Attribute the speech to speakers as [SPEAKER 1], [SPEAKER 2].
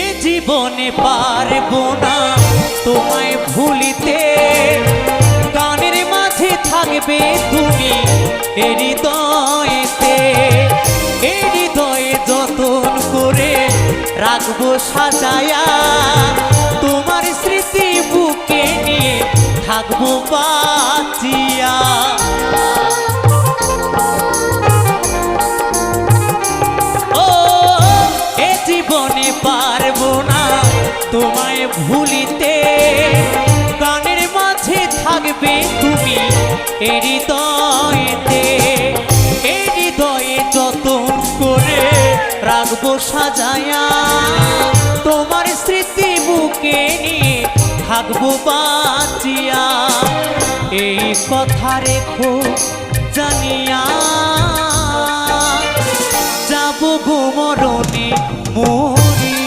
[SPEAKER 1] এ জীবনে পারব না। তোমায় ভুলিতে গানের মাঝে থাকবে তুমি এ হৃদয়েতে। হৃদয়ে যতন করে রাখব সাজায়া, তোমার স্মৃতি বুকে নিয়ে থাকব বাঁচিয়া তোমায় ভুলিতে গানের মাঝে থাকবে তুমি এ হৃদয়েতে, এ হৃদয়ে যতন করে রাখব সাজায়া। তোমার স্মৃতি বুকে নিয়ে থাকব বাঁচিয়া। এই কথা রেখো জানিয়া। যাব গো মরণে মোর